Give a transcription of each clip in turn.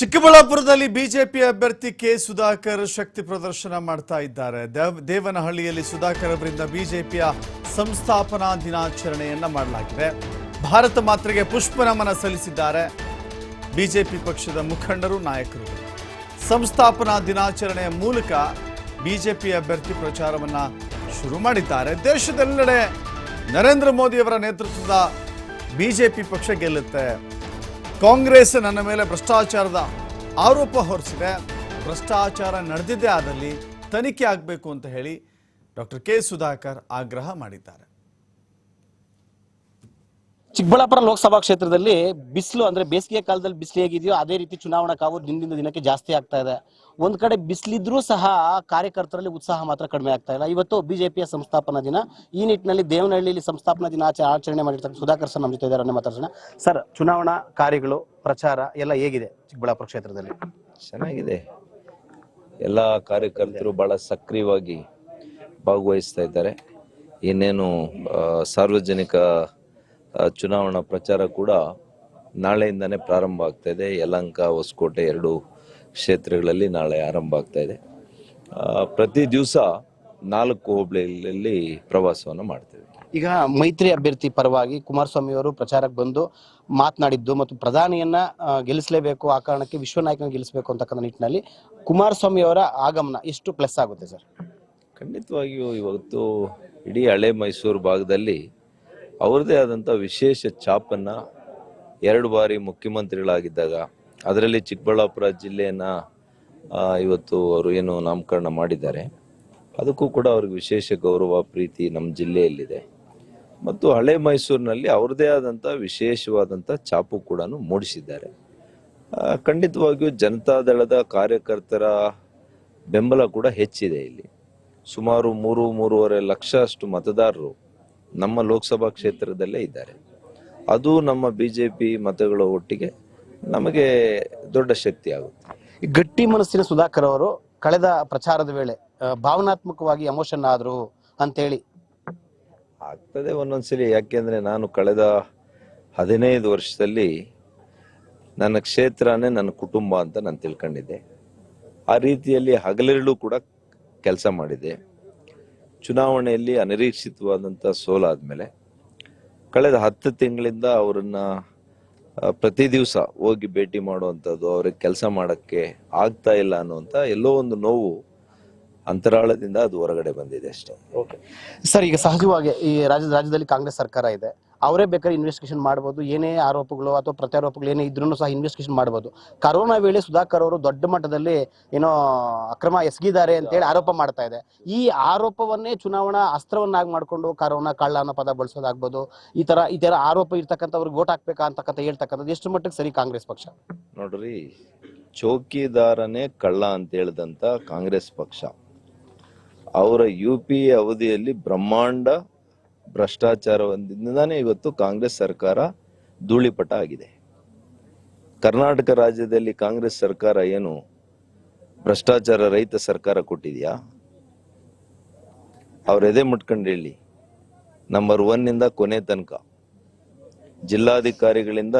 ಚಿಕ್ಕಬಳ್ಳಾಪುರದಲ್ಲಿ ಬಿಜೆಪಿ ಅಭ್ಯರ್ಥಿ ಕೆ ಸುಧಾಕರ್ ಶಕ್ತಿ ಪ್ರದರ್ಶನ ಮಾಡ್ತಾ ಇದ್ದಾರೆ. ದೇವ್- ದೇವನಹಳ್ಳಿಯಲ್ಲಿ ಸುಧಾಕರ್ ಅವರಿಂದ ಬಿಜೆಪಿಯ ಸಂಸ್ಥಾಪನಾ ದಿನಾಚರಣೆಯನ್ನ ಮಾಡಲಾಗಿದೆ. ಭಾರತ ಮಾತ್ರೆಗೆ ಪುಷ್ಪ ನಮನ ಸಲ್ಲಿಸಿದ್ದಾರೆ. ಬಿಜೆಪಿ ಪಕ್ಷದ ಮುಖಂಡರು, ನಾಯಕರು. ಸಂಸ್ಥಾಪನಾ ದಿನಾಚರಣೆಯ ಮೂಲಕ ಬಿಜೆಪಿ ಅಭ್ಯರ್ಥಿ ಪ್ರಚಾರವನ್ನ ಶುರು ಮಾಡಿದ್ದಾರೆ. ದೇಶದೆಲ್ಲೆಡೆ ನರೇಂದ್ರ ಮೋದಿಯವರ ನೇತೃತ್ವದ ಬಿಜೆಪಿ ಪಕ್ಷ ಗೆಲ್ಲುತ್ತೆ. ಕಾಂಗ್ರೆಸ್ ನನ್ನ ಮೇಲೆ ಭ್ರಷ್ಟಾಚಾರದ ಆರೋಪ ಹೊರಿಸಿದೆ. ಭ್ರಷ್ಟಾಚಾರ ನಡೆದಿದೆ ಆದಲ್ಲಿ ತನಿಖೆ ಆಗಬೇಕು ಅಂತ ಹೇಳಿ ಡಾಕ್ಟರ್ ಕೆ ಸುಧಾಕರ್ ಆಗ್ರಹ ಮಾಡಿದ್ದಾರೆ. ಚಿಕ್ಕಬಳ್ಳಾಪುರ ಲೋಕಸಭಾ ಕ್ಷೇತ್ರದಲ್ಲಿ ಬಿಸಿಲು ಅಂದ್ರೆ ಬೇಸಿಗೆ ಕಾಲದಲ್ಲಿ ಬಿಸಿಲು ಹೇಗಿದೆಯೋ ಅದೇ ರೀತಿ ಚುನಾವಣಾ ಕಾವು ದಿನದಿಂದ ದಿನಕ್ಕೆ ಜಾಸ್ತಿ ಆಗ್ತಾ ಇದೆ. ಒಂದ್ ಕಡೆ ಬಿಸಿಲಿದ್ರೂ ಸಹ ಕಾರ್ಯಕರ್ತರಲ್ಲಿ ಉತ್ಸಾಹ ಮಾತ್ರ ಕಡಿಮೆ ಆಗ್ತಾ ಇಲ್ಲ. ಇವತ್ತು ಬಿಜೆಪಿಯ ಸಂಸ್ಥಾಪನಾ ದಿನ. ಈ ನಿಟ್ಟಿನಲ್ಲಿ ದೇವನಹಳ್ಳಿಯಲ್ಲಿ ಸಂಸ್ಥಾಪನಾ ದಿನ ಆಚೆ ಆಚರಣೆ ಮಾಡಿರ್ತಕ್ಕಂಥ ಸುಧಾಕರ್ ಸರ್ ನಮ್ಮ ಜೊತೆ ಇದ್ದಾರೆ ಮಾತಾಡ್ಸೋಣ. ಸರ್, ಚುನಾವಣಾ ಕಾರ್ಯಗಳು, ಪ್ರಚಾರ ಎಲ್ಲ ಹೇಗಿದೆ ಚಿಕ್ಕಬಳ್ಳಾಪುರ ಕ್ಷೇತ್ರದಲ್ಲಿ? ಚೆನ್ನಾಗಿದೆ. ಎಲ್ಲ ಕಾರ್ಯಕರ್ತರು ಬಹಳ ಸಕ್ರಿಯವಾಗಿ ಭಾಗವಹಿಸ್ತಾ ಇದ್ದಾರೆ. ಇನ್ನೇನು ಸಾರ್ವಜನಿಕ ಚುನಾವಣಾ ಪ್ರಚಾರ ಕೂಡ ನಾಳೆಯಿಂದನೇ ಪ್ರಾರಂಭ ಆಗ್ತಾ ಇದೆ. ಯಲಂಕ ಹೊಸಕೋಟೆ ಎರಡು ಕ್ಷೇತ್ರಗಳಲ್ಲಿ ನಾಳೆ ಆರಂಭ ಆಗ್ತಾ ಇದೆ. ಪ್ರತಿ ದಿವಸ ನಾಲ್ಕು ಹೋಬಳಿಗಳಲ್ಲಿ ಪ್ರವಾಸವನ್ನು ಮಾಡ್ತೇವೆ. ಈಗ ಮೈತ್ರಿ ಅಭ್ಯರ್ಥಿ ಪರವಾಗಿ ಕುಮಾರಸ್ವಾಮಿ ಅವರು ಪ್ರಚಾರಕ್ಕೆ ಬಂದು ಮಾತನಾಡಿದ್ದು ಮತ್ತು ಪ್ರಧಾನಿಯನ್ನ ಗೆಲ್ಲಿಸಲೇಬೇಕು ಆ ಕಾರಣಕ್ಕೆ ವಿಶ್ವನಾಯಕನ ಗೆಲ್ಲಿಸಬೇಕು ಅಂತಕ್ಕಂಥ ನಿಟ್ಟಿನಲ್ಲಿ ಕುಮಾರಸ್ವಾಮಿ ಅವರ ಆಗಮನ ಎಷ್ಟು ಪ್ಲಸ್ ಆಗುತ್ತೆ ಸರ್? ಖಂಡಿತವಾಗಿಯೂ ಇವತ್ತು ಇಡೀ ಹಳೆ ಮೈಸೂರು ಭಾಗದಲ್ಲಿ ಅವ್ರದ್ದೇ ಆದಂಥ ವಿಶೇಷ ಛಾಪನ್ನು ಎರಡು ಬಾರಿ ಮುಖ್ಯಮಂತ್ರಿಗಳಾಗಿದ್ದಾಗ, ಅದರಲ್ಲಿ ಚಿಕ್ಕಬಳ್ಳಾಪುರ ಜಿಲ್ಲೆಯನ್ನ ಇವತ್ತು ಅವರು ಏನು ನಾಮಕರಣ ಮಾಡಿದ್ದಾರೆ. ಅದಕ್ಕೂ ಕೂಡ ಅವ್ರಿಗೆ ವಿಶೇಷ ಗೌರವ, ಪ್ರೀತಿ ನಮ್ಮ ಜಿಲ್ಲೆಯಲ್ಲಿದೆ. ಮತ್ತು ಹಳೆ ಮೈಸೂರಿನಲ್ಲಿ ಅವ್ರದ್ದೇ ಆದಂಥ ವಿಶೇಷವಾದಂಥ ಛಾಪು ಕೂಡ ಮೂಡಿಸಿದ್ದಾರೆ. ಖಂಡಿತವಾಗಿಯೂ ಖಂಡಿತವಾಗಿಯೂ ಜನತಾದಳದ ಕಾರ್ಯಕರ್ತರ ಬೆಂಬಲ ಕೂಡ ಹೆಚ್ಚಿದೆ ಇಲ್ಲಿ. ಸುಮಾರು ಮೂರು, ಮೂರುವರೆ ಲಕ್ಷ ಅಷ್ಟು ಮತದಾರರು ನಮ್ಮ ಲೋಕಸಭಾ ಕ್ಷೇತ್ರದಲ್ಲೇ ಇದ್ದಾರೆ. ಅದು ನಮ್ಮ ಬಿ ಜೆ ಪಿ ಮತಗಳ ಒಟ್ಟಿಗೆ ನಮಗೆ ದೊಡ್ಡ ಶಕ್ತಿ ಆಗುತ್ತೆ ಗಟ್ಟಿ ಮನಸ್ಸಿನ ಸುಧಾಕರ್ ಅವರು ಕಳೆದ ಪ್ರಚಾರದ ವೇಳೆ ಆ, ಭಾವನಾತ್ಮಕವಾಗಿ ಎಮೋಷನ್ ಆದರು ಅಂತೇಳಿ. ಆಗ್ತದೆ ಒಂದೊಂದ್ಸಲಿ ಯಾಕೆಂದ್ರೆ ನಾನು ಕಳೆದ ಹದಿನೈದು ವರ್ಷದಲ್ಲಿ ನನ್ನ ಕ್ಷೇತ್ರನೇ ನನ್ನ ಕುಟುಂಬ ಅಂತ ನಾನು ತಿಳ್ಕೊಂಡಿದ್ದೆ. ಆ ರೀತಿಯಲ್ಲಿ ಹಗಲಿರುಳು ಕೂಡ ಕೆಲಸ ಮಾಡಿದೆ. ಚುನಾವಣೆಯಲ್ಲಿ ಅನಿರೀಕ್ಷಿತವಾದಂಥ ಸೋಲಾದ್ಮೇಲೆ ಕಳೆದ ಹತ್ತು ತಿಂಗಳಿಂದ ಅವರನ್ನು ಪ್ರತಿ ದಿವಸ ಹೋಗಿ ಭೇಟಿ ಮಾಡುವಂಥದ್ದು, ಅವ್ರಿಗೆ ಕೆಲಸ ಮಾಡೋಕ್ಕೆ ಆಗ್ತಾ ಇಲ್ಲ ಅನ್ನುವಂಥ ಎಲ್ಲೋ ಒಂದು ನೋವು ಅಂತರಾಳದಿಂದ ಅದು ಹೊರಗಡೆ ಬಂದಿದೆ ಅಷ್ಟೇ. ಸರ್ ಈಗ ಸಹಜವಾಗಿ ಈ ರಾಜ್ಯ ರಾಜ್ಯದಲ್ಲಿ ಕಾಂಗ್ರೆಸ್ ಸರ್ಕಾರ ಇದೆ. ಅವರೇ ಬೇಕಾದ್ರೆ ಇನ್ವೆಸ್ಟಿಗೇಷನ್ ಮಾಡಬಹುದು ಏನೇ ಆರೋಪಗಳು ಅಥವಾ ಪ್ರತ್ಯಾರೋಪಗಳು ಏನೇ ಇದ್ರೂ ಸಹ ಇನ್ವೆಸ್ಟಿಗೇಷನ್ ಮಾಡಬಹುದು ಕರೋನಾ ವೇಳೆ ಸುಧಾಕರ್ ಅವರು ದೊಡ್ಡ ಮಟ್ಟದಲ್ಲಿ ಏನೋ ಅಕ್ರಮ ಎಸಗಿದ್ದಾರೆ ಅಂತೇಳಿ ಆರೋಪ ಮಾಡ್ತಾ ಇದೆ. ಈ ಆರೋಪವನ್ನೇ ಚುನಾವಣಾ ಅಸ್ತ್ರವನ್ನಾಗಿ ಮಾಡಿಕೊಂಡು ಕರೋನಾ ಕಳ್ಳ ಅನ್ನೋ ಪದ ಬಳಸೋದಾಗ್ಬೋದು, ಈ ತರ ಈ ತರ ಆರೋಪ ಇರ್ತಕ್ಕಂಥವ್ರಿಗೆ ವೋಟ್ ಹಾಕ್ಬೇಕಾ ಅಂತಕ್ಕಂಥ ಹೇಳ್ತಕ್ಕಂಥದ್ದು ಎಷ್ಟು ಮಟ್ಟಿಗೆ ಸರಿ ಕಾಂಗ್ರೆಸ್ ಪಕ್ಷ? ನೋಡ್ರಿ, ಚೌಕಿದಾರನೇ ಕಳ್ಳ ಅಂತ ಹೇಳಿದಂತ ಕಾಂಗ್ರೆಸ್ ಪಕ್ಷ. ಅವರ ಯು ಪಿ ಎ ಅವಧಿಯಲ್ಲಿ ಬ್ರಹ್ಮಾಂಡ ಭ್ರಷ್ಟಾಚಾರದಿಂದಾನೇ ಇವತ್ತು ಕಾಂಗ್ರೆಸ್ ಸರ್ಕಾರ ಧೂಳಿಪಟ ಆಗಿದೆ. ಕರ್ನಾಟಕ ರಾಜ್ಯದಲ್ಲಿ ಕಾಂಗ್ರೆಸ್ ಸರ್ಕಾರ ಏನು ಭ್ರಷ್ಟಾಚಾರ ರಹಿತ ಸರ್ಕಾರ ಕೊಟ್ಟಿದೆಯಾ? ಅವ್ರ ಎದೆ ಮುಟ್ಕೊಂಡು ಹೇಳಿ. ನಂಬರ್ ಒನ್ನಿಂದ ಕೊನೆ ತನಕ. ಜಿಲ್ಲಾಧಿಕಾರಿಗಳಿಂದ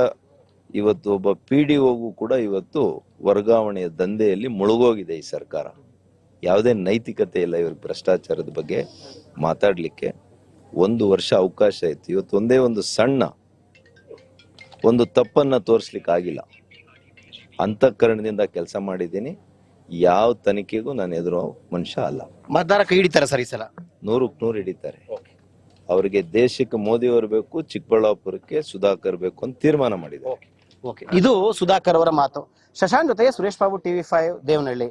ಇವತ್ತು ಒಬ್ಬ ಪಿ ಡಿ ಒಗೂ ಕೂಡ ಇವತ್ತು ವರ್ಗಾವಣೆಯ ದಂಧೆಯಲ್ಲಿ ಮುಳುಗೋಗಿದೆ ಈ ಸರ್ಕಾರ. ಯಾವುದೇ ನೈತಿಕತೆ ಇಲ್ಲ ಇವ್ರಿಗೆ ಭ್ರಷ್ಟಾಚಾರದ ಬಗ್ಗೆ ಮಾತಾಡ್ಲಿಕ್ಕೆ. ಒಂದು ವರ್ಷ ಅವಕಾಶ ಇತ್ತು. ಇವತ್ತು ಒಂದೇ ಒಂದು ಸಣ್ಣ ಒಂದು ತಪ್ಪನ್ನ ತೋರಿಸ್ಲಿಕ್ಕಾಗಿಲ್ಲ ಅಂತಃಕರಣದಿಂದ ಕೆಲಸ ಮಾಡಿದ್ದೀನಿ. ಯಾವ ತನಿಖೆಗೂ ನಾನು ಎದುರು ಮನುಷ್ಯ ಅಲ್ಲ. ಮತದಾರ ಕೈ ಹಿಡಿತಾರೆ ಸರಿ ಈ ಸಲ? ನೂರಕ್ಕೆ ನೂರು ಹಿಡಿತಾರೆ. ಅವರಿಗೆ ದೇಶಕ್ಕೆ ಮೋದಿ ಅವರು ಬೇಕು ಚಿಕ್ಕಬಳ್ಳಾಪುರಕ್ಕೆ ಸುಧಾಕರ್ ಬೇಕು ಅಂತ ತೀರ್ಮಾನ ಮಾಡಿದ್ದಾರೆ. ಓಕೆ. ಇದು ಸುಧಾಕರ್ ಅವರ ಮಾತು. ಶಶಾಂಕ್ ಜೊತೆಗೆ ಸುರೇಶ್ ಬಾಬು ಟಿವಿ ಫೈವ್ ದೇವನಹಳ್ಳಿ.